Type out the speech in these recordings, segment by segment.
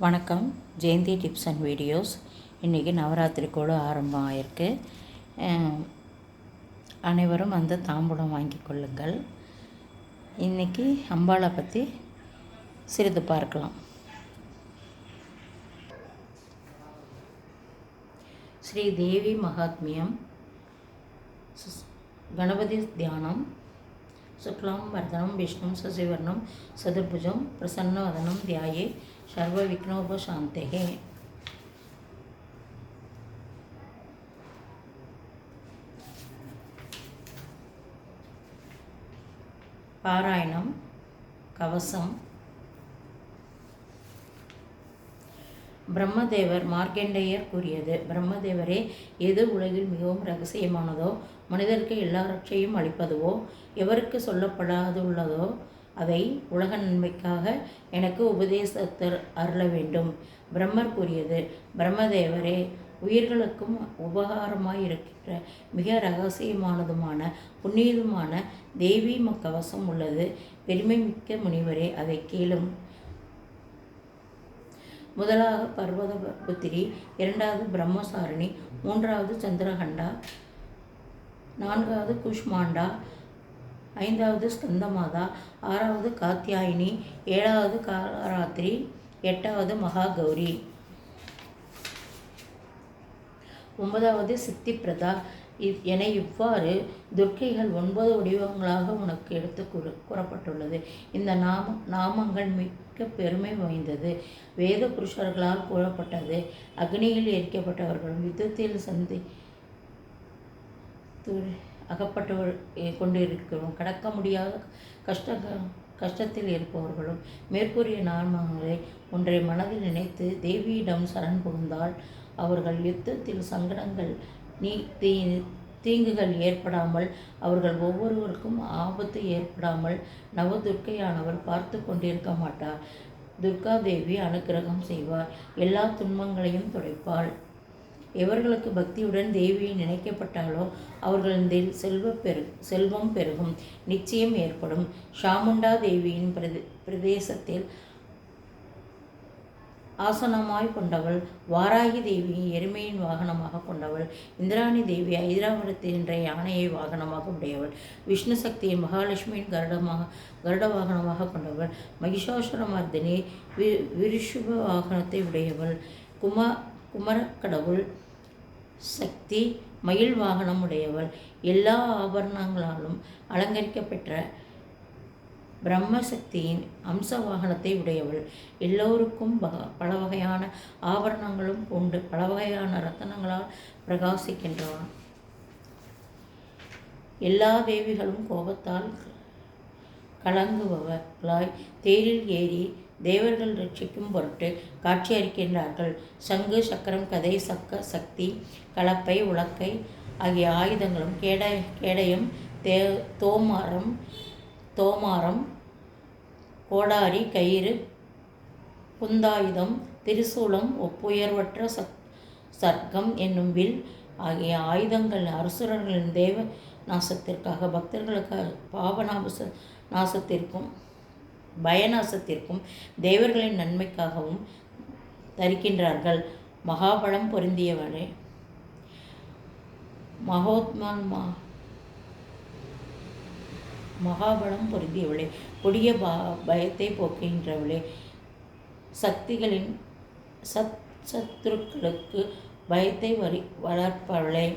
வணக்கம். Jayanthi tips and videos. இன்றைக்கி நவராத்திரி கூட ஆரம்பம் ஆயிருக்கு. அஹ், அனைவரும் வந்து தாம்பூலம் வாங்கி கொள்ளுங்கள். இன்றைக்கி அம்பாளை பற்றி சிறிது பார்க்கலாம். ஸ்ரீ தேவி மகாத்மியம். கணபதி தியானம். சுக்லாம் வர்தனம் விஷ்ணு சசிவர்ணம் சதுர்புஜம் பிரசன்னவதனம் தியாயே சர்வ விக்னோபசாந்தகே பாராயணம் கவசம். பிரம்மதேவர் மார்க்கண்டேயர் கூறியது பிரம்மதேவரே எது உலகில் மிகவும் ரகசியமானதோ மனிதருக்கு எல்லாவற்றையும் அளிப்பதுவோ எவருக்கு சொல்லப்படாதுள்ளதோ அதை உலக நன்மைக்காக எனக்கு உபதேசத்தர் அருள வேண்டும். பிரம்மர் கூறியது பிரம்மதேவரே உயிர்களுக்கும் உபகாரமாய் இருக்கின்ற மிக ரகசியமானதுமான புண்ணியதுமான தேவி கவசம் உள்ளது. பெருமை மிக்க முனிவரே அதை கேளும். முதலாக பர்வத புத்திரி இரண்டாவது பிரம்மசாரிணி மூன்றாவது சந்திரகண்டா நான்காவது குஷ்மாண்டா ஐந்தாவது ஸ்கந்தமாதா ஆறாவது காத்தியாயினி ஏழாவது காராத்திரி எட்டாவது மகாகௌரி. ஒன்பதாவது சித்திப்பிரதா இ- என இவ்வாறு துர்க்கைகள் ஒன்பது வடிவங்களாக உனக்கு எடுத்து கூறு கூறப்பட்டுள்ளது. இந்த நாம நாமங்கள் மிக்க பெருமை வாய்ந்தது. வேத புருஷர்களால் கூறப்பட்டது. அக்னியில் எரிக்கப்பட்டவர்களும் யுத்தத்தில் சந்தி துறை அகப்பட்டு எ- கொண்டிருக்கிறோம். கடக்க முடியாத கஷ்ட கஷ்டத்தில் இருப்பவர்களும் மேற்கூறிய நாமங்களை ஒன்றை மனதில் நினைத்து தேவியிடம் சரண் புகுந்தால் அவர்கள் யுத்தத்தில் சங்கடங்கள் நீ தீ தீங்குகள் ஏற்படாமல் அவர்கள் ஒவ்வொருவருக்கும் ஆபத்து ஏற்படாமல் நவதுர்க்கையானவர் பார்த்து கொண்டிருக்க மாட்டார். துர்கா தேவி அனுக்கிரகம் செய்வார். எல்லா துன்பங்களையும் துடைப்பாள். எவர்களுக்கு பக்தியுடன் தேவியை நினைக்கப்பட்டாலோ அவர்களின் செல்வ பெரு செல்வம் பெருகும் நிச்சயம் ஏற்படும். ஷாமுண்டா தேவியின் பிரதே பிரதேசத்தில் ஆசனமாய் கொண்டவள் வாராகி தேவியை எருமையின் வாகனமாக கொண்டவள் இந்திராணி தேவி ஐராவதத்தில் என்ற யானையை வாகனமாக உடையவள் விஷ்ணு சக்தியை மகாலட்சுமியின் கருடமாக கருட வாகனமாக கொண்டவள் மகிஷாசுரமர்தினி வி விருஷுப வாகனத்தை உடையவள் குமா குமரக்கடவுள் சக்தி மயில் வாகனம் உடையவள் எல்லா ஆபரணங்களாலும் அலங்கரிக்கப்பெற்ற பிரம்மசக்தியின் அம்ச வாகனத்தை உடையவள். எல்லோருக்கும் பக- பல வகையான ஆபரணங்களும் கொண்டு பல வகையான ரத்தனங்களால் பிரகாசிக்கின்றவன் எல்லா தேவிகளும் கோபத்தால் கலங்குபவர்களாய் தேரில் ஏறி தேவர்கள் ரட்சிக்கும் பொருட்டு காட்சி அளிக்கின்றார்கள் சங்கு சக்கரம் கதை சக்க சக்தி கலப்பை உலக்கை ஆகிய ஆயுதங்களும் கேட கேடயம் தே தோமாரம் தோமாரம் கோடாரி கயிறு குந்தாயுதம் திரிசூலம் ஒப்புயர்வற்ற சக் சர்க்கம் என்னும் வில் ஆகிய ஆயுதங்கள் அரசுரர்களின் தேவ நாசத்திற்காக பக்தர்களுக்கு பாவநாச நாசத்திற்கும் பயநாசத்திற்கும் தேவர்களின் நன்மைக்காகவும் தரிக்கின்றார்கள். மகாபலம் பொருந்தியவனே. மகோத்மான் மா மகாபலம் பொருந்தியவளே. கொடிய பா பயத்தை போக்குகின்றவளே. சக்திகளின் சத் சத்துருக்களுக்கு பயத்தை வரி வளர்ப்பவளே.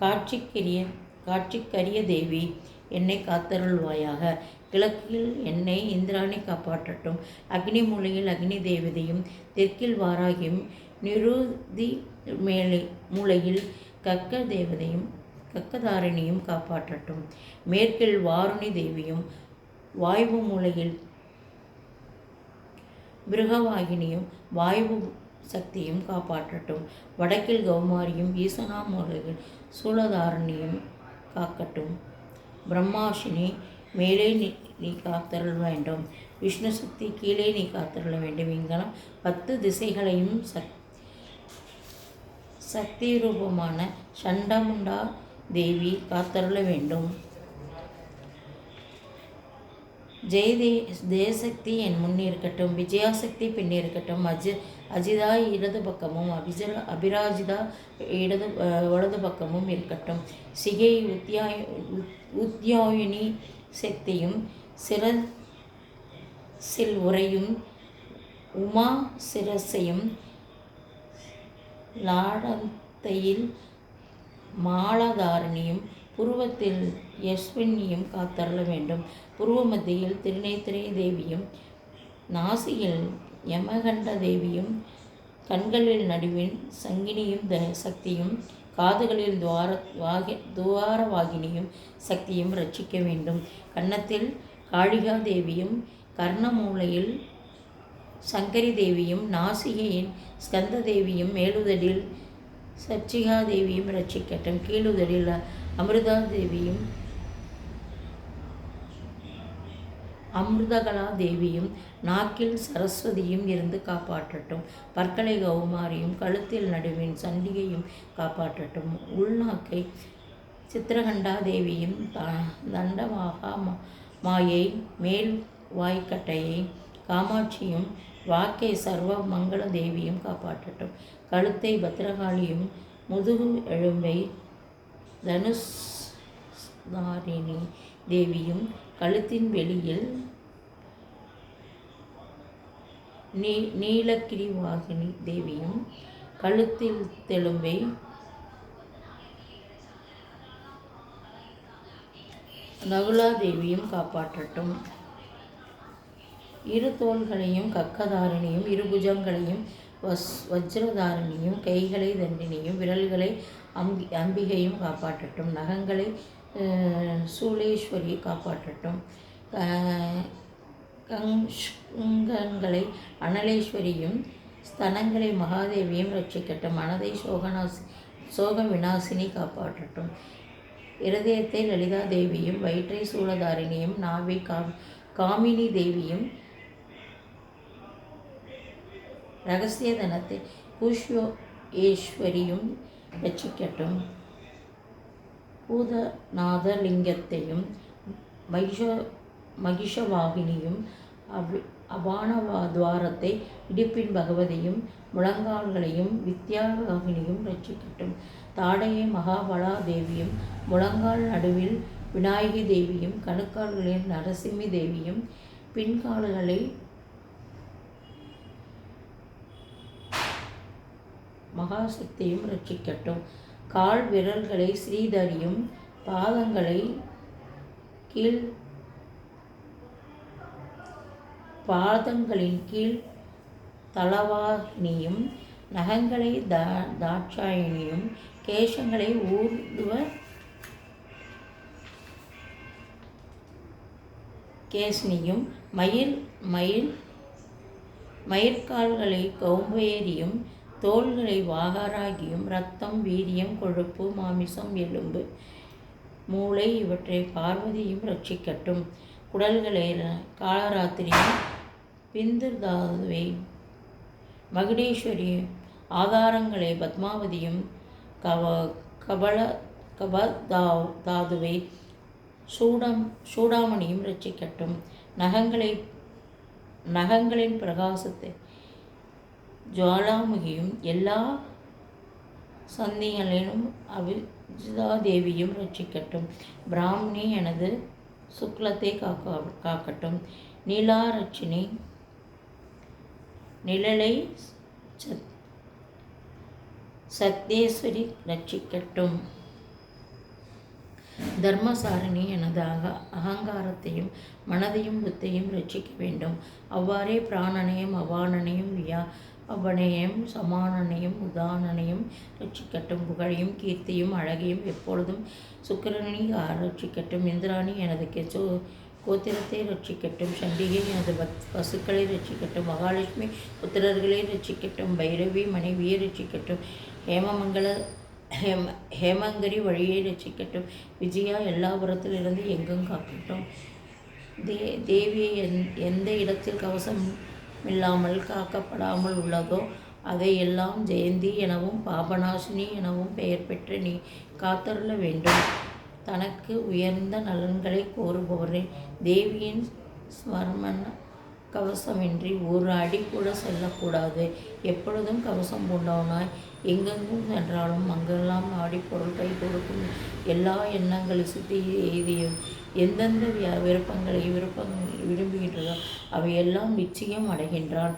காட்சிக்கரிய காட்சிக்கரிய தேவி என்னை காத்தருள்வாயாக. கிழக்கில் என்னை இந்திராணி காப்பாற்றட்டும். அக்னி மூலையில் அக்னி தேவதையும் தெற்கில் வாராகியும் நிருதி மேலே மூலையில் கக்க தேவதையும் கக்கதாரிணியும் காப்பாற்றட்டும். மேற்கில் வாருணி தேவியும் வாயு மூலையில் மிருகவாகினியும் வாயு சக்தியும் காப்பாற்றட்டும். வடக்கில் கௌமாரியும் ஈசனா மூலையில் சூலதாரணியும் காக்கட்டும். பிரம்மாஷினி மேலே நீ நீ காத்தருள் வேண்டும். விஷ்ணு சக்தி கீழே நீ காத்தருள வேண்டும். இங்கனம் பத்து திசைகளையும் சக் சக்தி ரூபமான சண்டமுண்டா தேவி காத்தருள வேண்டும். ஜெயதே தேசக்தி என் முன் இருக்கட்டும். விஜயாசக்தி பின் இருக்கட்டும். அஜி அஜிதா இடது பக்கமும் அபிஜ அபிராஜிதா இடது வலது பக்கமும் இருக்கட்டும். சிகை உத்யாய உத்- உத்யாயினி சக்தியும் சிர சில் உரையும் உமா சிரசையும் லாடத்தையில் மாலாதாரணியும் புருவத்தில் யஸ்வினியும் காத்தருள வேண்டும். புருவ மத்தியில் திருநேத்திரை தேவியும் நாசியில் யமகண்ட தேவியும் கண்களில் நடுவில் சங்கினியும் த சக்தியும் காதுகளில் துவார வாகி துவாரவாகினியும் சக்தியும் ரட்சிக்க வேண்டும். கன்னத்தில் காளிகா தேவியும் கர்ணமூலையில் சங்கரி தேவியும் நாசிகையின் ஸ்கந்த தேவியும் மேலுதடில் சர்ச்சிகா தேவியும் ரட்சிக்கட்டும். கீழுதடில் அமிர்தா தேவியும் அமிர்தகலா தேவியும் நாக்கில் சரஸ்வதியும் இருந்து காப்பாற்றட்டும். பற்களை கௌமாரியும் கழுத்தில் நடுவின் சண்டிகையும் காப்பாற்றட்டும். உள்நாக்கை சித்திரகண்டா தேவியும் த- மா- மாயை மேல் வாய்க்கட்டையை காமாட்சியும் வாக்கை சர்வ மங்கள தேவியும் காப்பாற்றட்டும். கழுத்தை பத்திரகாளியும் முதுகு எலும்பை தனுஷ் தாரிணி தேவியும் கழுத்தின் வெளியில் நீ நீலக்கிரிவாகினி தேவியும் கழுத்தில் தெலும்பை நகுலா தேவியும் காப்பாற்றட்டும். இரு தோள்களையும் கக்கதாரணியும் இரு புஜங்களையும் வஸ் வஜ்ரதாரணியும் கைகளை தண்டினியும் விரல்களை அம்பி அம்பிகையும் காப்பாற்றட்டும். நகங்களை சூளேஸ்வரியை காப்பாற்றட்டும். கங்களை அனலேஸ்வரியும் ஸ்தனங்களை மகாதேவியும் ரட்சிக்கட்டும். மனதை சோகநாசி சோக விநாசினி காப்பாற்றட்டும். இருதயத்தை லலிதா தேவியும் வயிற்றை சூளதாரிணியும் நாவை கா காமினி தேவியும் ரகசிய தனத்தை புஷ்யோ ரட்சிக்கட்டும். பூதநாதலிங்கத்தையும் மகிஷ மகிஷவாகினியும் அபி அபானவா துவாரத்தை இடுப்பின் பகவதியும் முழங்கால்களையும் வித்யாவாகினியும் ரட்சிக்கட்டும். தாடையை மகாபலா தேவியும் முழங்கால் நடுவில் விநாயகி தேவியும் கணுக்கால்களில் நரசிம்மி தேவியும் பின்கால்களை மகாசக்தியும் ரட்சிக்கட்டும். கால் விரல்களை ஸ்ரீதரியும் பாதங்களை கீழ் பாதங்களின் கீழ் தலவாகினியும் நகங்களை தா தாட்சாயினியும் கேசங்களை ஊர்துவ கேசினியும் மயில் மயில் மயிர்கால்களை கௌம்பேரியும் தோள்களை வாகராகியும் ரத்தம் வீரியம் கொழுப்பு மாமிசம் எலும்பு மூளை இவற்றை பார்வதியும் ரட்சிக்கட்டும். குடல்களை ர- காலராத்திரியும் பிந்துர்தாவை மகுடேஸ்வரி ஆதாரங்களை பத்மாவதியும் கவ கபல கபதா தாதுவை சூடம் சூடாமணியும் ரட்சிக்கட்டும். நகங்களை நகங்களின் பிரகாசத்தை ஜுவாலாமுகியும் எல்லா சந்திகளிலும் அபிஜிதாதேவியும் ரட்சிக்கட்டும். பிராமணி எனது சுக்லத்தை காக்க காக்கட்டும். நீலாரட்சினி நிழலை சத் சத்தேஸ்வரி ரட்சிக்கட்டும். தர்மசாரணி எனது அக அகங்காரத்தையும் மனதையும் புத்தையும் ரட்சிக்க வேண்டும். அவ்வாறே பிராணனையும் அவானனையும் வியா அவனையும் சமானனையும் உதானனையும் ரட்சிக்கட்டும் புகழையும் கீர்த்தியும் அழகையும் எப்பொழுதும் சுக்கிரனி ரட்சிக்கட்டும்? இந்திராணி எனது கெச்சோ கோத்திரத்தை ரட்சிக்கட்டும் சண்டிகை எனது பத் பசுக்களை ரட்சிக்கட்டும் மகாலட்சுமி புத்திரர்களை ரட்சிக்கட்டும் பைரவி மனைவியை ரட்சிக்கட்டும் ஹேமமங்கல ஹேம ஹேமங்கரி வழியை ரட்சிக்கட்டும் விஜயா எல்லாபுரத்திலிருந்து எங்கும் காக்கட்டும். தே தேவியை எந் எந்த இடத்தில் கவசம் இல்லாமல் காக்கப்படாமல் உள்ளதோ அதையெல்லாம் ஜெயந்தி எனவும் பாபநாசினி எனவும் பெயர் பெற்று நீ காத்தருள வேண்டும். தனக்கு உயர்ந்த நலன்களை கோருபவரே. தேவியின் ஸ்மர்மன் கவசமின்றி ஒரு அடி கூட செல்லக்கூடாது. எப்பொழுதும் கவசம் பூண்டவனாய் எங்கெங்கும் சென்றாலும் அங்கெல்லாம் ஆடி பொருள் கொடுக்கும். எல்லா எண்ணங்களை சுற்றி எய்தியும் எந்தெந்த விருப்பங்களை விருப்பம் விரும்புகின்றதோ அவையெல்லாம் நிச்சயம் அடைகின்றான்.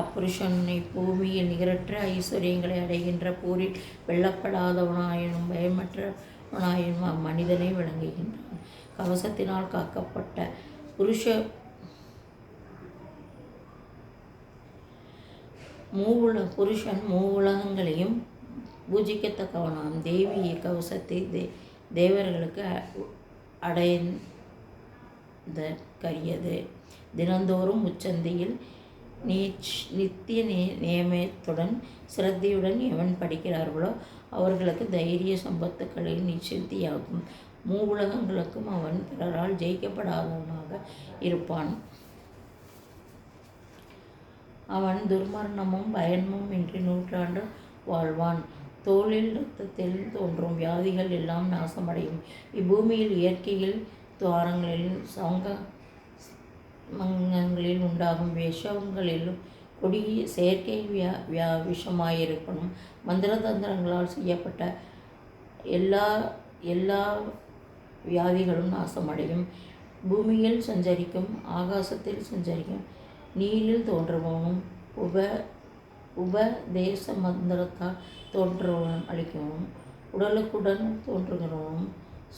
அப்புருஷனை பூமியில் நிகரற்ற ஐஸ்வர்யங்களை அடைகின்ற போரில் வெல்லப்படாதவனாயினும் பயமற்றவனாயினும் அம்மனிதனை விளங்குகின்றான். கவசத்தினால் காக்கப்பட்ட புருஷ மூவுல புருஷன் மூவுலகங்களையும் பூஜிக்கத்தக்கவனாம். தேவிய கவசத்தை தே தேவர்களுக்கு அடைந்த கரியது தினந்தோறும் உச்சந்தியில் நீச் நித்திய நே நியமத்துடன் சிரத்தையுடன் எவன் படிக்கிறார்களோ அவர்களுக்கு தைரிய சம்பத்துக்களில் நிச்சயத்தியாகும். மூவுலகங்களுக்கும் அவன் பிறரால் ஜெயிக்கப்படாதவனாக இருப்பான். அவன் துர்மரணமும் பயன்மும் இன்றி நூற்றாண்டு வாழ்வான். தோளில் இரத்தத்தில் தோன்றும் வியாதிகள் எல்லாம் நாசமடையும். இப்பூமியில் இயற்கையில் துவாரங்களில் சங்க மங்கங்களில் உண்டாகும் விஷங்களிலும் கொடிய செயற்கை வியா வியா விஷமாயிருக்கணும். மந்திர தந்திரங்களால் செய்யப்பட்ட எல்லா எல்லா வியாதிகளும் நாசமடையும். பூமியில் சஞ்சரிக்கும் ஆகாசத்தில் சஞ்சரிக்கும் நீரில் தோன்றுபவனும் உப உபதேச மந்திரத்தால் தோன்றுவன் அளிக்கவும் உடலுக்குடன் தோன்றுகிறவனும்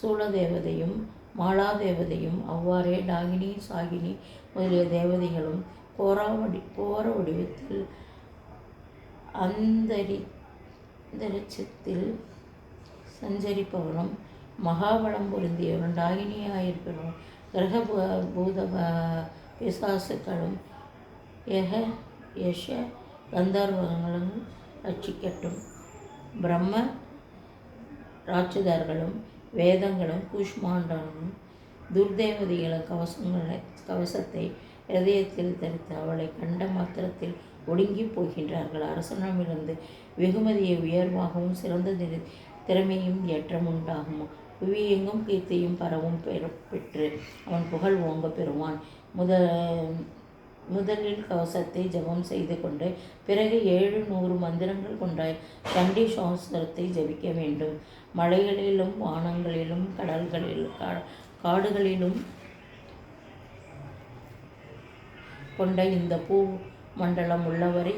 சூழதேவதையும் மாலாதேவதையும் அவ்வாறே டாகினி சாகினி முதலிய தேவதைகளும் போரா வடி போர வடிவத்தில் அந்தரி அந்தரிச்சத்தில் சஞ்சரிப்பவனும் மகாபலம் பொருந்தியவன் டாகினியாயிருப்பவனும் கிரக பூத பிசாசுக்களும் யக யஷ கந்தர்வங்களும் ரட்சிக்கட்டும். பிரம்ம ராட்சதர்களும் வேதங்களும் கூஷ்மாண்டனும் துர்தேவதைகளும் கவசங்களை கவசத்தை இதயத்தில் தரித்து அவளை கண்ட மாத்திரத்தில் ஒடுங்கி போகின்றார்கள். அரசனமிருந்து வெகுமதியை உயர்வாகவும் சிறந்த திறமையும் ஏற்றம் உண்டாகும். புவியெங்கும் கீர்த்தியும் பரவும் பெற்று அவன் புகழ் ஓங்க பெறுவான். முத முதலில் கவசத்தை ஜபம் செய்து கொண்டு பிறகு ஏழு நூறு மந்திரங்கள் கொண்ட சண்டி சாஸ்திரத்தை ஜபிக்க வேண்டும். மலைகளிலும் வானங்களிலும் கடல்களிலும் காடுகளிலும் கொண்ட இந்த பூ மண்டலம் உள்ளவரை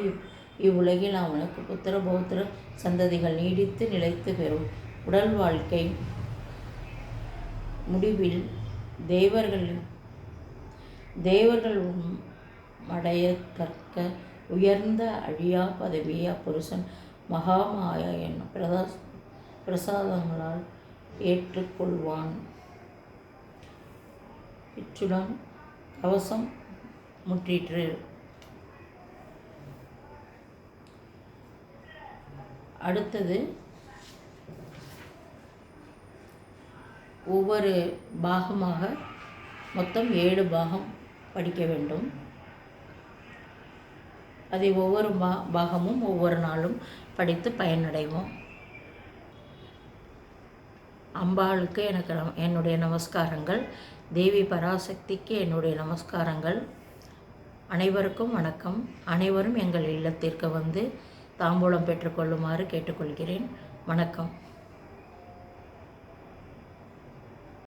இவ்வுலகில் அவனுக்கு புத்திர பௌத்திர சந்ததிகள் நீடித்து நிலைத்து பெறும். உடல் வாழ்க்கை முடிவில் தேவர்கள் தேவர்கள் அடைய கற்க உயர்ந்த அழியா பதவியை அப்புருஷன் மகாமாயா என்னும் பிரதா பிரசாதங்களால் ஏற்றுக்கொள்வான். இச்சுடன் கவசம் முற்றிற்று. அடுத்தது ஒவ்வொரு பாகமாக மொத்தம் ஏழு பாகம் படிக்க வேண்டும். அதை ஒவ்வொரு பா பாகமும் ஒவ்வொரு நாளும் படித்து பயனடைவோம். அம்பாளுக்கு எனக்கு என்னுடைய நமஸ்காரங்கள். தேவி பராசக்திக்கு என்னுடைய நமஸ்காரங்கள். அனைவருக்கும் வணக்கம். அனைவரும் எங்கள் இல்லத்திற்கு வந்து தாம்பூலம் பெற்றுக்கொள்ளுமாறு கேட்டுக்கொள்கிறேன். வணக்கம்.